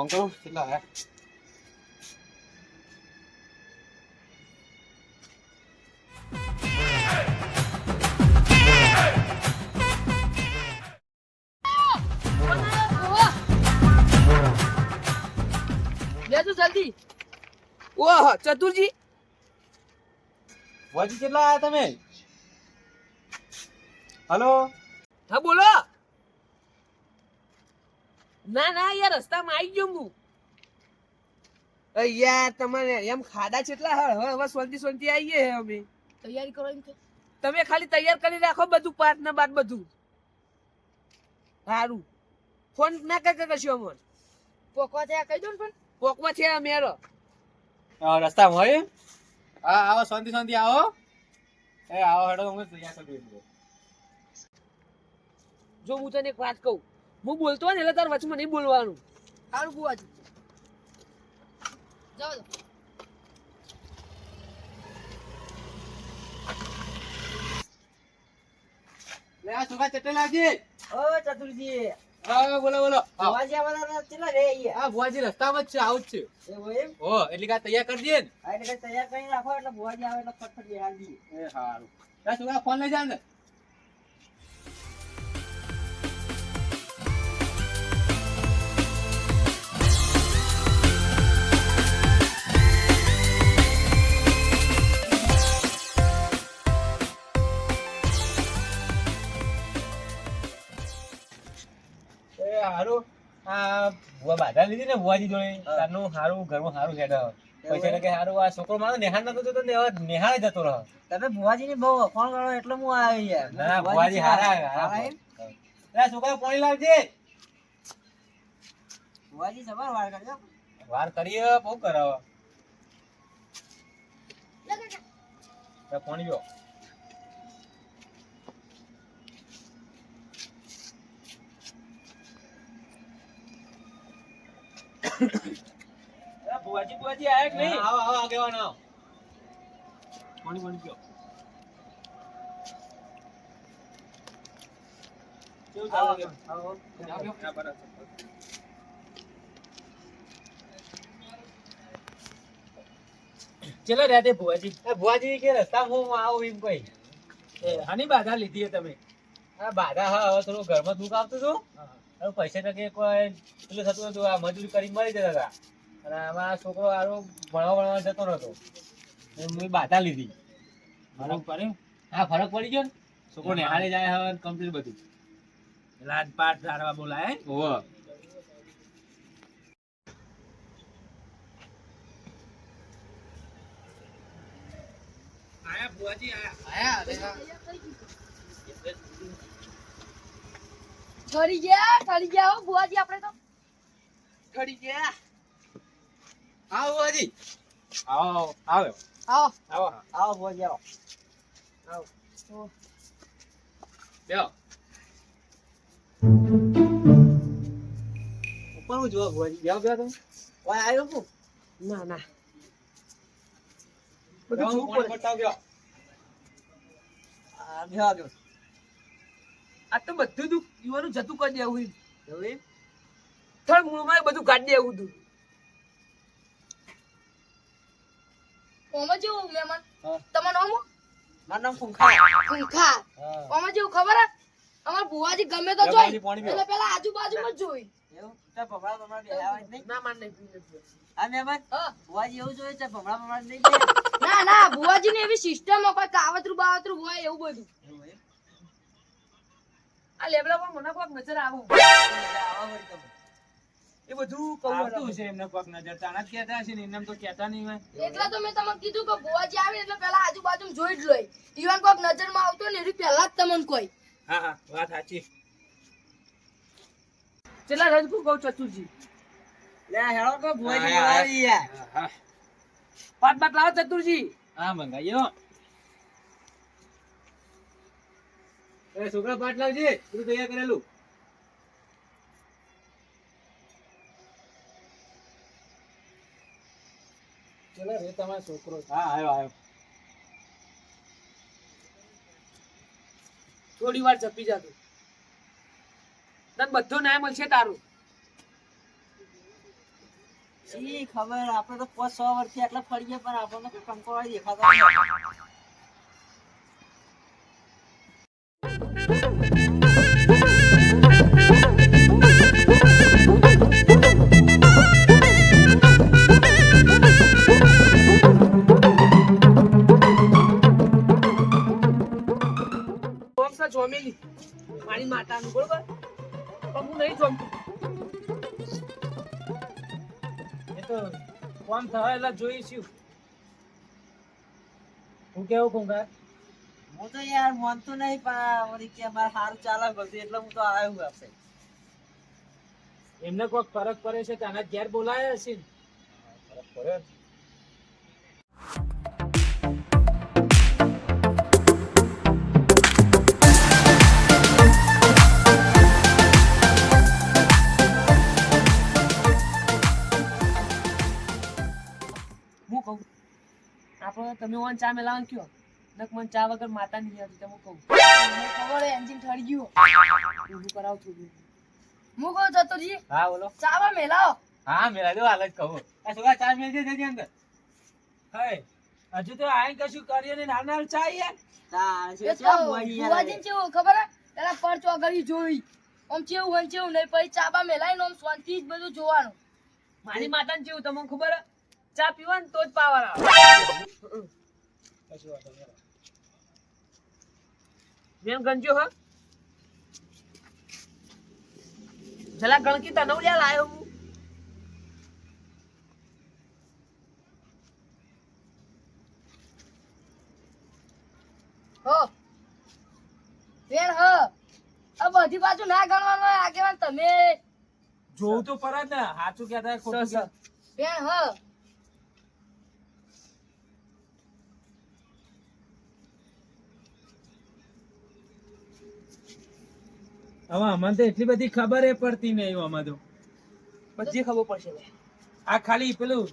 Phone કરું કેટલા હે લેજો જલ્દી ઓહ ચતુરજી વાજી કેટલા આયા તમે હલો હા બોલો ના ના યાર રસ્તામાં આવી ગયો હું. અહીંયા યાર તમારે એમ ખાડા કેટલા હળ હવે હવે શાંતિ શાંતિ આવીએ અમે. તૈયારી કરો એમ તમે ખાલી તૈયાર કરી રાખો બધું પાર્ટ ને બાદ બધું. સારું. ફોન ના કર કશું અમર. પોકવા થયા કહી દો ને પણ પોકમાં છે અમે મેરો રસ્તામાં હોય? હા આવો શાંતિ શાંતિ આવો. એ આવો હેડો હું તૈયાર કરી દઉં. જો હું તને એક વાત કહું. હું બોલતો હોય ને એટલે તાર વચમાં નહીં બોલવાનું. સારું બુવાજી જાઓ. લે આ છોકરા ચટે લાગજે ઓ ચતુરજી હા બોલો બોલો. અવાજ આવવાના કેટલા રે આ ભુવાજી રસ્તામાં જ છે આવું જ છે. એવું એમ? ઓ એટલે કે તૈયાર કરજે ને. એટલે તૈયાર કરી રાખો એટલે ભુવાજી આવે એટલે ફટફટ એ સારું. આ છોકરા ફોન લઈ જા ને. હારું. આ ભુવા બાધા લીધી ને ભુવાજી જોડે. તારનું હારું ઘરમાં હારું હેડ એટલે. કે હારું આ છોકરો મારો નિહાળ નતો જતો ને હવે જતો રહ્યો તમે ભુવાજી ને બહુ વખાણ કરો એટલે હું આવી યાર ના ભુવાજી હારા હારા. છોકરા પાણી લાવજે. ભુવાજી સવાર વાર કરજો. વાર કરીએ બહુ કરાવો પાણી જો ભુવાજી ભુવાજી આયા કે નહીં? આવો આવો આગેવાન. આવો પાણી પાણી પીઓ કેવું ચાલે આવો. આવો. બરાબર. ચલો રાતે ભુવાજી. ભુવાજી કે રસ્તા હું આવું એમ કઈ? એ હાની બાધા લીધી હે તમે. આ બાધા હા હવે થોડું ઘરમાં દુઃખ આવતું હતું. હવે પૈસા ટકે કોઈ પેલું થતું હતું આ મજૂરી કરી મળી જતા હતા. અને આમાં છોકરો આરો ભણવા ભણવા જતો નતો. મેં બાધા લીધી. ફરક પડ્યો? હા ફરક પડી ગયો ને? છોકરો નિહાળે જાય હવે કમ્પ્લીટ બધું. લાજ પાઠ ધારવા બોલાય ઓહો. આયા ભુવાજી આયા. ઠરી ગયા ઠરી ગયા હો બુવાજી આપણે તો. ઠરી ગયા. આવો બુઆજી આવો આવો. આવો. આવો આવો. બુઆજી આવો બેહો. ઉપર હું જોવા ભુવાજી? બેહો બેહો તમે. ઓય આવ્યો હું? ના ના. બધું જોવું આ બેહો. આવ્યો આ તો બધું દુઃખ યુવાનું જતું કરી દેવું. એવું મૂળમાં બધું કાઢી દેવું તું. ઓમાં જેવું મહેમાન? હા. તમારું નામ મારું નામ કુંખા ખૂંખાર ઓમાં જેવું ખબર હે? અમાર બુવાજી ગમે તો જોઈ. એટલે પેલા આજુબાજુમાં જ જોઈ. એવું? તો ભમરા ભમરા બેહાવા નહીં? ના માર નહીં આ મહેમાન? ભુવાજી એવું જોઈએ છે ભમરા ભમરા નહીં ના ના ભુવાજી ની એવી સિસ્ટમ કોઈ કાવતરું બાવતરું હોય એવું બધું. આ લેબડા પર મને કોઈક નજર આવું. એટલે આવા વળી તમે એ બધું કહું છે એમને પગ નજર. તાણા જ કહેતા હશે ને એમને તો કહેતા નહીં હોય. એટલે તો મેં તમને કીધું કે બુવાજી આવે એટલે પેલા આજુબાજુ જોઈ જ લોય. ઈવન કોઈક નજરમાં આવતો ને એની પહેલા જ તમને કોઈ. હા હા વાત સાચી. ચલા રજપૂત કહું ચતુરજી લે હેળો હા, હા. બોલાવી યાર હા પાટ પાટ લાવો ચતુરજી. હા મંગાઈયો એ છોકરા પાટ લાવજે. બધું તૈયાર કરેલું. ચલો રે તમારો છોકરો હા આવ્યો આવ્યો. થોડી વાર જપી જાતો તને બધો ન્યાય મળશે તારું. શી ખબર આપણે તો પાંચ સો વર્ષથી આટલા ફરીએ પણ આપણને કંકોળા દેખાતા થવા એટલે જોઈશું હું કેવું કુંકાર હું તો યાર માનતો નહીં પણ કે મારે સારું ચાલે બધું એટલે હું તો આવ્યો હું આપશે એમને કોઈક ફરક પડે છે કે આના ઘેર બોલાયા હશે ફરક પડે આપણે તમે ઓન ચા મેલાવાનું કયો? નક મને ચા વગર માતા નહીં આવતી તમે કહું. ખબર હે એન્જિન ઠરી ગયું. હું કરાવ છું હું કહું ચતુરજી હા બોલો. ચાવા મેલાવો. હા મેલા દો હાલ જ કહું. આ છોકરા ચા મિલ છે જજે અંદર? હે હજુ તો આઈ કશું કરીએ ને નાના ચા યાર. તાર છે એ તો ચા મળી યાર. ખબર હે? પેલા પર ચોગડી જોઈ. આમ ચેવું હોય ચેવું નહીં પછી ચાબા મેલાઈને આમ શાંતિ જ બધું જોવાનું. મારી માતાને જેવું તમને ખબર હે? ચા પીવો ને તો જ પાવર આવે. મેમ ગંજો હ. જલા ગણકી તનવ લ્યા લાયો હું. હો. બેન હ. આ બધી બાજુ ના ગણવાનું આગેવાન તમે. જોવું તો પડે ને. સાચું કહેતા ખોટું સ. હ. હવે અમને તો એટલી બધી ખબર એ પડતી નહીં આમાં તો. બધી ખબર પડશે આ ખાલી પેલું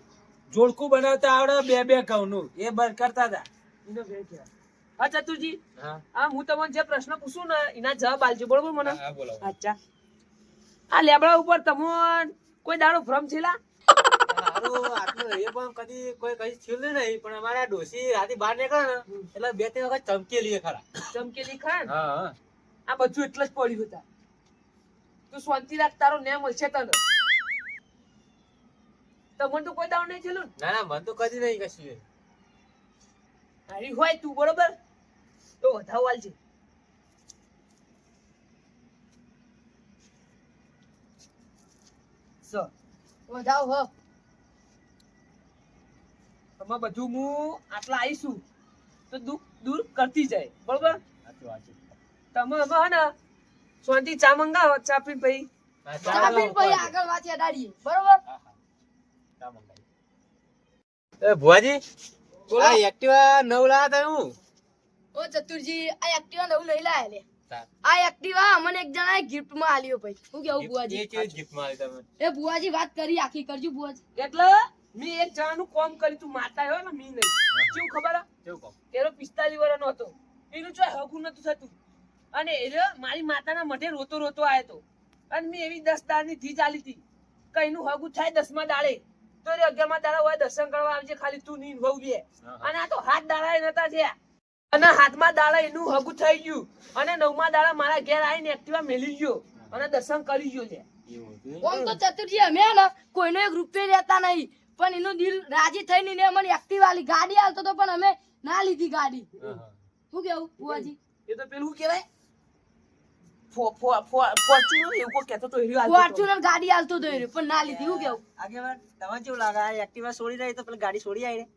જોડકું બનાવતા આવડે બે બે ઘઉંનું. એ બર કરતા હતા એનો ભેળ કહેવાય. હા ચતુરજી હા. હું તમને જે પ્રશ્ન પૂછું ને એના જવાબ આલજો બરોબર મને? બોલો અચ્છા. આ લેબડા ઉપર તમને કોઈ દાડો ભ્રમ છેલા એ પણ કદી કોઈ કઈ થયું નહીં પણ અમારા ડોસી રાતે બહાર નીકળે ને એટલે બે ત્રણ વખત ચમકી લઈએ ખરા. ચમકેલી ખરા હા હા. આ બધું એટલે જ પડ્યું હતા. તું શાંતિ રાખ તારો ન્યાય મળશે તને. તમને તો કોઈ દાવ નહીં થયેલું ના? ના મન તો કદી નહીં કશું. હારી હોય તું બરોબર? તો વધાવ હ. તમે બધું હું આટલા આવીશું તો દુઃખ દૂર કરતી જાય બરોબર? સાચું, સાચું. તમે હવે ને સોનથી ચા મંગાવો ચા પી હા, ચા પીને આગળ વાત અડાડીએ બરોબર? હા, હા. ચા મંગાવી. એ ભુવાજી બોલો. આ એક્ટિવા નવ લાયા તમે હું ઓ ચતુરજી આ એક્ટિવા નવું નહીં લાયા લે. આ એક્ટિવા અમને એક જણાએ ગિફ્ટમાં આલ્યો ભાઈ શું કેવું એ બુઆજી કેવી gift માં આવી તમે એ બુઆજી વાત કરી આખી કરજો બુઆજી એટલે મેં એક જણાનું કોમ કર્યું તું માતા આવ્યો ને મી નહીં કેવું ખબર? હે? કેવું કહો તેનો પિસ્તાલીસ વર્ષનો હતો. એનું જો હગું નતું થતું. અને એ મારી માતાના મઠે રોતો રોતો આવ્યો હતો અને મેં એવી દસ દાળની ધીજ ચાલી હતી. કઈનું હગું થાય દસમા દાળે. તો એ અગિયારમા દાડા હોય દર્શન કરવા આવજે ખાલી તું ની વહુ બે. અને આ તો હાથ દાડા એ નતા છે અને હાથમાં દાડા એનું હગું થઈ ગયું. અને નવમા દાડા મારા ઘેર આવીને એક્ટિવા મેલી ગયો. અને દર્શન કરી ગયો છે ઓમ તો ચતુરજી અમે ને કોઈનો એક રૂપિયો લેતા નહીં. પણ એનું દિલ રાજી થઈને એને અમને એક્ટિવા વાળી ગાડી આવતો તો પણ અમે ના લીધી ગાડી. શું કેવું બુઆજી? એ તો પેલું ફો- ફોર્ચ્યુનર એવું કોઈ તો એ રહ્યો હાલતો તો. ફોર્ચ્યુનર ગાડી આલતો તો એ પણ ના લીધી શું કેવું આગેવાન તમને કેવું લાગે આ એક્ટિવા છોડી રહી તો પેલી ગાડી છોડી આવી રે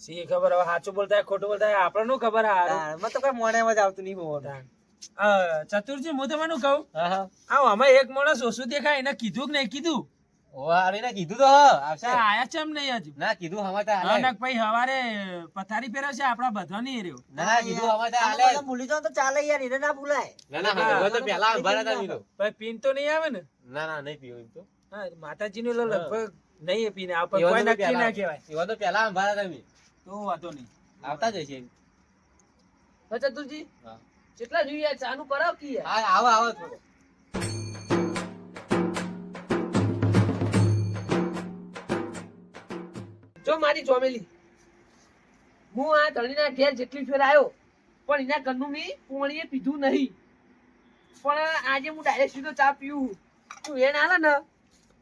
સી ખબર હવે સાચું બોલતા ખોટું બોલતા હોય, નું ખબર હારું? તો કઈ મોઢામાં જ આવતું નહીં. આ ચતુરજી હું તમને કહું હા, હા. અમે એક માણસ ઓછું દેખાય એને કીધું કે નહીં કીધું ઓ, નું એને કીધું તો આવશે. આયા છે નહીં હજુ. ના કીધું હમાતા હા, હાલે. નક હવારે પથારી પહેરવશે આપડા બધાની એ રહ્યો. ના ના કીધું હમાતા આમ ભૂલી જાઓ તો ચાલે યાર એને ના ભૂલાય. ના ના હવે તો પહેલા અંભારા હતા મીલો. પછી પીન તો નહીં આવે ને? ના ના નહીં પીવું તો. હા માતાજીનું લો લગભગ નહીં પીને આ પણ એવા કોઈ નક્કી ના કહેવાય. એવા તો પહેલા અંભારા હતા તો વાંધો નહીં. આવતા જ છે હા, ચતુરજી. કેટલા જોઈએ ચાનું કરાવ કી યાર? હા, આવો આવો થોડો. જો મારી જોમેલી હું આ ધણીના ઘેર જેટલી ફેર આવ્યો પણ એના ઘરનું મેં પોણીએ પીધું નહીં. પણ આજે હું ડાયરેક્ટ સીધો ચા પીવું. તું એ ના ને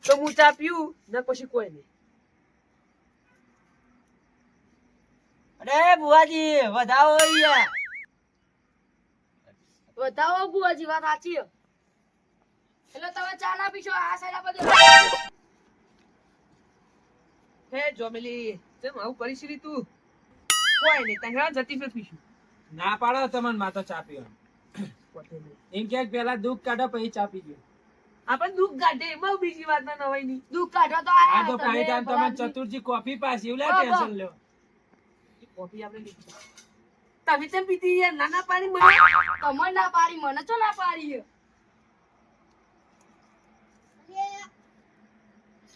તો હું ચા પીવું ને પછી કોઈ નહીં. અરે બુવાજી વધાવો યાર વધાવો બુવાજી વાત સાચી એટલે તમે ચા ના પીશો આ સાઈડ આ બધે. હે જોમેલી તેમ આવું કરી શીરી તું. કોઈ નહીં તંગડા જતી ફેર પીશું ના પાડો તમને માતો ચા પીવાનું. એમ ક્યાંક પેલા દૂધ કાઢો પછી ચા પીજો આપણે દુઃખ કાઢે એમાં બીજી વાત ના નવાઈ ની દુઃખ કાઢો તો આ તો તમે ભલાજી. કોફી પાસ એવું લે ટેન્શન લ્યો. કોફી આપણે તમે તેમ યાર નાના પાડી મને. તમને ના પાડી મને ચો ના પાડી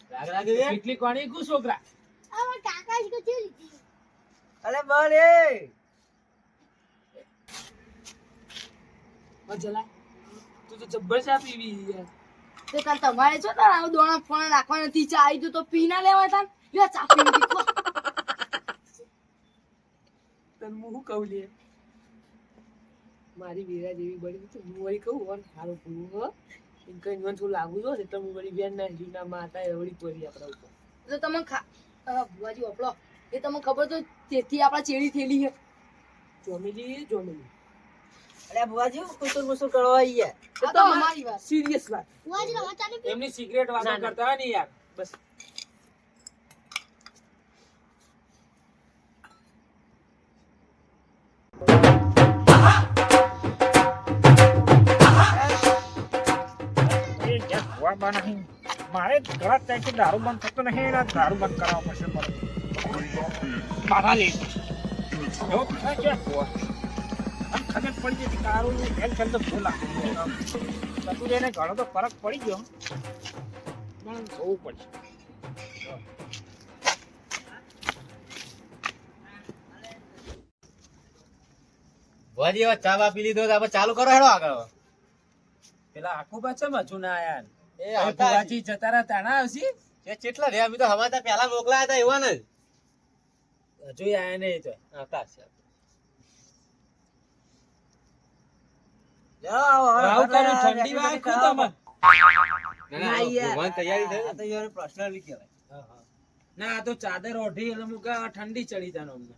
છે. રાગ કેટલી કોણી કુ છોકરા? અરે બરે જલા તું તો જબ્બર ચા પીવી યાર. તે કાલ તમારે છો આવું દોણા ફોણા રાખવા નથી ચા આવી ગયું તો પી ના લેવા તા લ્યો ચા પી કો. તને હું કહું લે મારી વીરા જેવી બની તો હું વળી કહું ઓન પૂરું હો. એમ કઈ મને થોડું લાગુ છો હું વળી બેન ના જીવના માતા વળી પડી આપણા ઉપર. એટલે તમે ભુવાજી ઓપલો એ તમને ખબર તો તેથી આપણા ચેડી થેલી છે. જોમેલી જોમેલી અરે બુવાજી કુસુર મુસુર કરવા યાર આ તો અમારી વાત. સિરિયસ વાત. એમની સિગરેટ વાતો. કરતા હોય ને યાર. બસ. બા નહીં. મારે ઘણા ટાઈમથી દારૂ બંધ થતો નહીં, એના દારૂ બંધ કરાવવો પડશે મારે. મારા લે. એવો થાય છે? આમ ખબર પડી જતી દારૂ હેલ ખેલ તો ભૂલા થતું એને ઘણો તો ફરક પડી ગયો. પણ જોવું પડશે. હવે ચા પી લીધો ચાલુ કરો હેડો આગળ. પેલા આખું પાછા હજુ ના આયા. એ જતા રહ્યા તાણા આવશે? એ ચેટલા રહ્યા? અમે તો હમાતા પહેલા મોકલાયા હતા એવા ને. હજુ આયા નહીં તો. આવતા હશે. જાઓ હવે આવું ઘરે કર્યું ઠંડી વાય ખુદ તૈયારી થઈ. ના આ તો ચાદર ઓઢી એટલે મુકા ઠંડી ચડી જાનો અમને.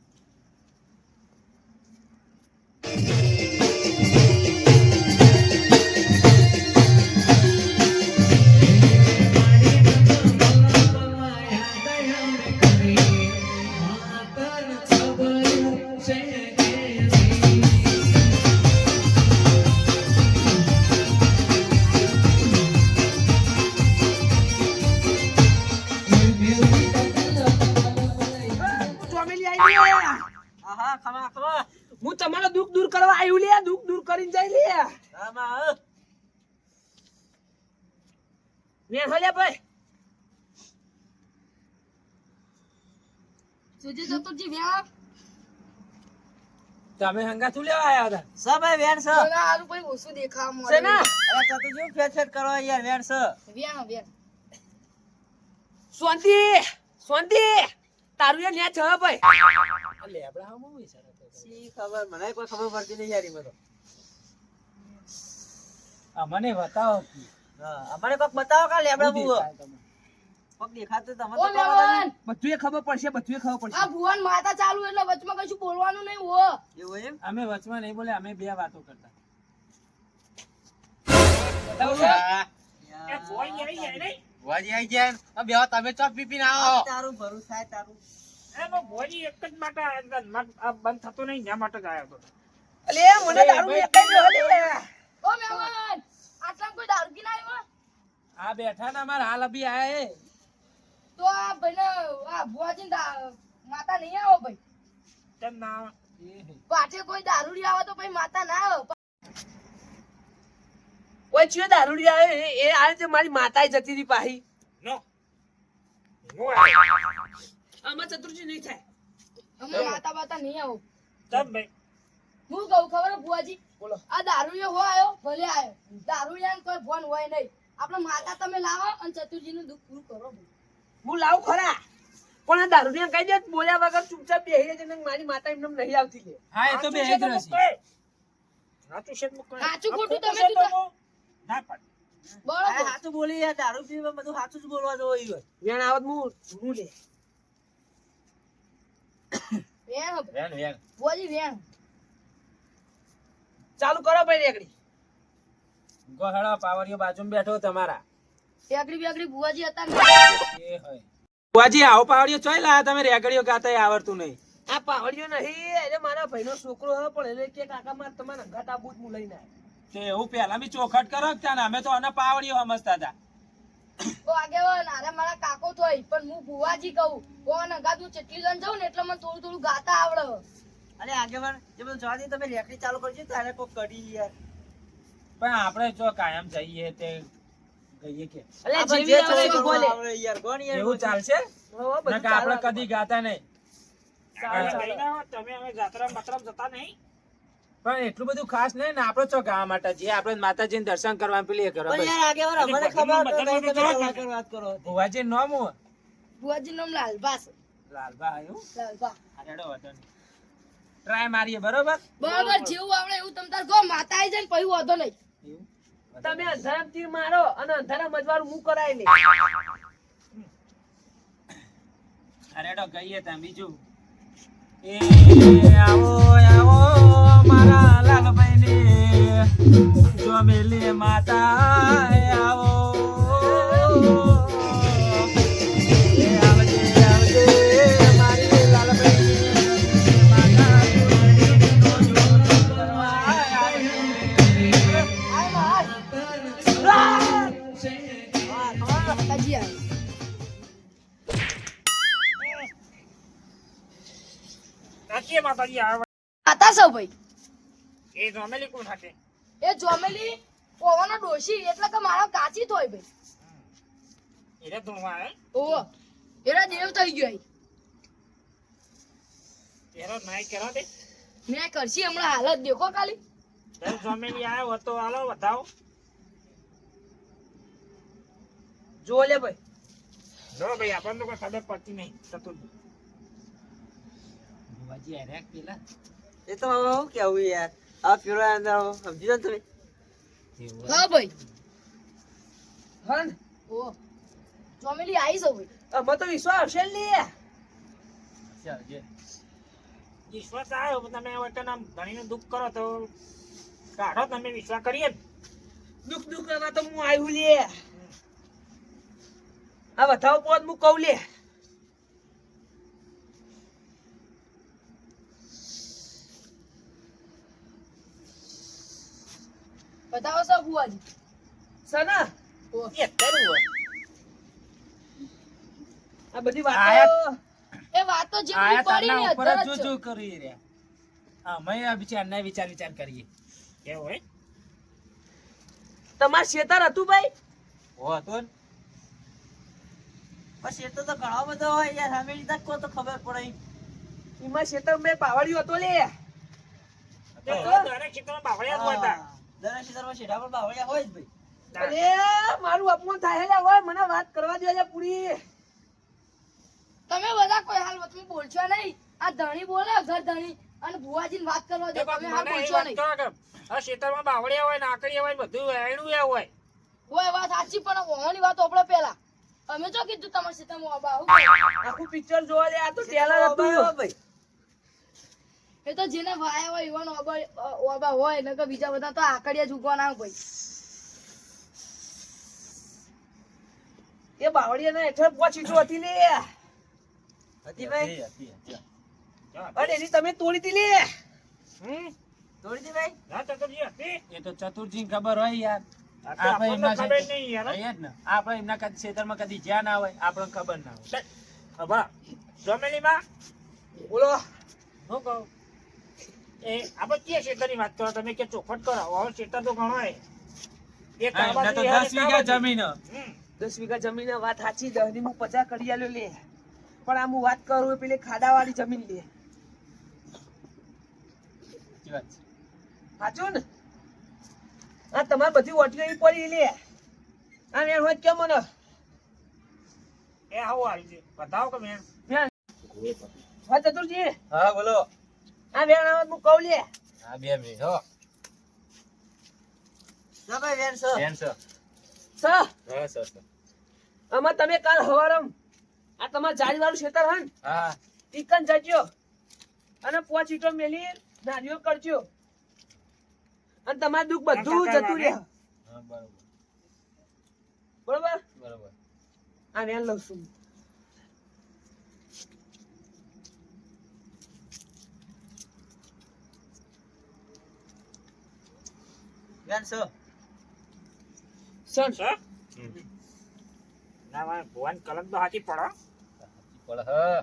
ને હલે ભાઈ. સુજી ચતુર્જી વ્યાપ. તમે હંગાથું લેવા આયા હતા? સબ વેણ સ. ના હારું કોઈ ઓછું દેખાવા છે મળે. ને અરે ચતુર્જી ફેર ફેર કરવા યાર વેણ સ. વ્યાણ વ્યાણ. સોંતી સોંતી તારું એ ન્યા છ ભાઈ. લે લેબડા હામું વિચારો. શી ખબર? મને કોઈ ખબર પડતી નહીં યાર એમાં તો. અમને બતાવો. હા અમારે કોક બતાવો કા લેબડા શું બુવો દેખાય તમને? કોક દેખાતું તમને તો બધું ખબર પડશે બધું એ ખબર આ ભુવન માતા ચાલુ એટલે વચમાં કશું બોલવાનું નહીં હો. એવું એમ? અમે વચમાં નહીં બોલે અમે બે વાતો કરતા. આઈ ગયા. તમે ચોપ પી પીને આવો. તારું ભરું થાય તારું. એમાં એક જ માટે આયા હતા. મત- આ બંધ થતો નહીં ત્યાં માટે જ આવ્યો હતો અલે મને એક જ ઓ આટલા કોઈ દારૂ પીને આવ્યો આ બેઠા ના અમારા હાલ અભી આયા હે. તો આ ભાઈને આ ભુવાજી માતા નહીં આવો ભાઈ? તેમ ના આવે. પાછે કોઈ દારૂડી આવે તો ભાઈ માતા ના આવે? કોઈ ચિયો દારૂડી આવે એ- આવે આ મારી માતાએ જતી હતી પાહી. નો. આમાં ચતુર્જી નહીં થાય. અમે માતા બાતા નહીં આવો. તમ ભાઈ? હું કહું ખબર ભુવાજી? બોલો. આ દારૂડિયો હો આવ્યો ભલે આયો. દારૂડિયાને કોઈ ફોન હોય નહીં. આપણે માતા તમે લાવો અને ચતુર્જી નું દુઃખ પૂરું કરો હું લાવું ખરા? પણ આ દારૂડિયા કહી દે બોલ્યા વગર ચૂપચાપ બેહી રહે છે મારી માતા એમને નહીં આવતી લે. હા એ તો બે જ રહેશે. સાચું છે સાચું ખોટું તમે ખોટું છે તો જુદા. ના પાડ. આ બરોબર સાચું બોલી યાર દારૂ પીવા બધું સાચું જ બોલવા જોઈએ વેણ આવત હું હું લે. વેણ વેણ વેણ. ભુવાજી વેણ. ચાલુ કરો ભાઈ રેકડી. ગોહાળો પાવરિયો બાજુમાં બેઠો તમારા. રેકડી બેકડી બુવાજી હતા ને. એ હોય. બુવાજી આવો પાવરિયો ચોય લાયા તમે? રેકડીઓ ગાતા આવડતું નહીં. આ પાવડિયો નહીં એટલે મારા ભાઈનો છોકરો હે પણ એને કે કાકા માર તમારા અંગાત આ બૂટ હું લઈને આવ્યો તે એવું પહેલા બી ચોખટ કરો કે ત્યાં? અમે તો આને પાવડિયો સમજતા હતા. તો આગેવાન આરે મારા કાકો તોય પણ હું ભુવાજી કહું કોણ અગાત હું ચેટલી જણ જાઉં ને એટલે મને થોડું થોડું ગાતા આવડે અરે આગેવાન જે બધું જવા દે તમે રેકડી ચાલુ કરજો તારે કોક કરી યાર. પણ આપણે જો કાયમ જઈએ તે ગઈએ કે એટલે જેવી આવે ચાલે બોલે. યાર ગણ યાર એવું ચાલશે? હો, આપણે કદી ગાતા નહીં. તમે જાત્રા જતા પણ એટલું બધું ખાસ નહીં ને આપણે ચો ગાવા માટે જે આપણે માતાજીને દર્શન કરવા પેલી એ કરો પણ બસ. યાર અમને ખબર તો નહીં તમે વાત કરો ભુવાજી નામ હું ભુવાજી નામ લાલબા છે. લાલબા આવ્યું લાલબા ટ્રાય મારીએ બરોબર? બરોબર જેવું આવડે એવું તમ તાર કહો માતા આવી જાય ને પછી વાંધો નહીં. તમે અંધારામ તીર મારો અને અંધારામ મજવારું હું કરાય લે અરેડો ગઈએ તા બીજું. એ આવો આવો મારા લાલભાઈ ને જો મેલી માતા આવો. માતાજી આવી માતાજી આવે આતા સૌ ભાઈ. એ જોમેલી કોણ હાટે? એ જોમેલી ઓવાનો ડોશી એટલે કે મારો કાચી થોય ભાઈ. એને ધોવા હે? ઓહો એરા દેવ થઈ ગયો એરો નાઈ કરો તે. મેં કરશી હમણાં હાલત. દેખો ખાલી. જોમેલી આવ્યો તો હાલો વધાવો. જો લે ભાઈ. જો ભાઈ આપણને તો કોઈ ખબર પડતી નહીં થતું બાજી હાર્યા કે પેલા? એ તો હવે હું કેવું યાર? આ પેલો અંદર આવો. સમજી લો તમે. હા ભાઈ. હન. ઓ. ચોમેલી આવી છો ભાઈ. અમે તો વિશ્વાસ આવશે લે હશે, હશે. વિશ્વાસ આવ્યો તમે વચન આમ ધણીને દુઃખ કરો તો કાઢો તમે વિશ્વાસ કરીએ ને. દુઃખ દુઃખ કરવા તો હું આવ્યું લે આ વધાવો પોત હું કહું લે. બતાવો છો ભુવાજી સના એ અત્યારે આ બધી વાતો એ વાત જે પડી ને ઉપર જ અધર જ જો જો કરી રહ્યા મેં આ વિચારના વિચાર વિચાર કરીએ. કેવું હોય? તમાર શેતર હતું ભાઈ? હો તો ને. બસ એ તો તો ઘણો બધો હોય યાર અમે લીધા કો તો ખબર પડે. એમાં શેતર મેં પાવડિયું હતો લે. દરેક ક્ષેત્રમાં બાવળિયા જ હોય દરેક ક્ષેત્રમાં શેઢા પર બાવળિયા હોય જ ભાઈ. અરે મારું અપમાન થાય લે મને વાત કરવા દે પૂરી. તમે બધા કોઈ હાલ વચમાં બોલશો નહીં. આ ધણી બોલે ઘર ધણી. અને ભુવાજીને વાત કરવા દે તમે બોલશો નહીં. આ ક્ષેત્રમાં બાવળિયા હોય નાકડિયા હોય બધું એણું હોય. કોઈ વાત સાચી પણ ઓવાની વાત ઓપડો પેલા અમે જો કીધું તમારે સીતા આવું આખું પિક્ચર જોવા લે આ તો ટેલર હતું ભાઈ. એ તો જેને વાયા હોય એવાનો ઓબા ઓબા હોય નકર બીજા બધા તો આકડિયા ઝૂકવાના ભાઈ. એ બાવળિયા ને હેઠળ પહોંચી જો હતી લે. હતી ભાઈ? હતી, હતી, હતી. એની તમે તોડી હતી લે. હમ? તોડી દી ભાઈ? ના ચતુરજી હતી. એ તો ચતુરજી ખબર હોય યાર. તો આપણે એમના આપણે એમના કદી જ્યાં ના હોય આપણને ખબર ના હોય. ખબર જોમેલીમાં બોલો. હું કહું? એ આપણે કે ક્ષેત્રની વાત કરો? તમે કે ચોખટ કરો? હવે ક્ષેત્ર તો ઘણો હોય. એક હા, આ એમને તો દસ વીઘા જમીન. દસ વીઘા જમીન વાત સાચી દસની હું પચાસ કરી આલ્યો લે. પણ આમ હું વાત કરું પેલી ખાડા વાળી જમીન લે. સાચી વાત છે. સાચું ને? આ તમારે બધી ઓટીઓ ઈ પડી લે. આ ને હોય કેમ મને? એ આવો આવી છે બતાવો કે મેં? હા ચતુરજી. હા બોલો. આ બેન આવે હું કહું લે. હા બે મિનિટ હો. ભાઈ વેન સર બેન સર સ હા સર સર આમાં તમે કાલ હવારમ આ તમાર જાળી વાળું ખેતર હન હા. ઈકન જજો અને પોચ ઈટો મેલી નારિયો કરજો. અને તમારું દુઃખ બધું જતું રહે. હા બરોબર. બરોબર? બરોબર. આ વેણ લઉં છું. વેન સર સન સર ના મારે ભુવન કલમ તો હાચી પડો બોલો હા.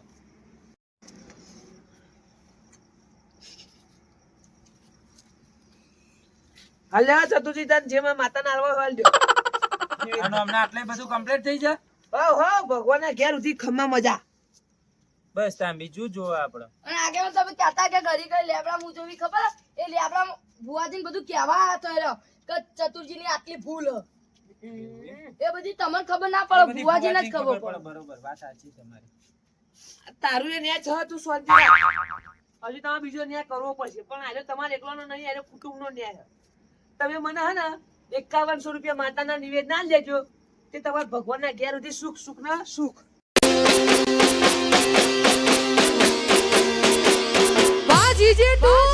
હાલ્યા ચતુરજી તાન જેમાં માતાના આલવા હાલ આનો હમણાં આટલે બધું કમ્પ્લીટ થઈ જાય? હો હાવ ભગવાનના ઘેર ઉધી ખમ્મા મજા. બસ ત્યાં બીજું જો આપણે અને આગળ તમે કહેતા કે ઘડી કઈ લેબડા હું જોવી ખબર? એ લેબડા ભુવાજીને બધું કહેવા હતો એરો કે ચતુરજીની આટલી ભૂલ. હ. એ બધી તમને ખબર ના પડે ભુવાજીને જ ખબર પડે. બરોબર વાત સાચી તમારી. તારું એ ન્યા છ તું શાંતિ હજી તમારે બીજો ન્યાય કરવો પડશે પણ આજે તમારે એકલાનો નહીં આજે કુટુંબનો ન્યાય. તમે મને હે ને એકાવનસો રૂપિયા માતાના નિવેદન લેજો. તે તમારા ભગવાનના ઘેર સુધી સુખ સુખ ના સુખ. વાહ જીજે તું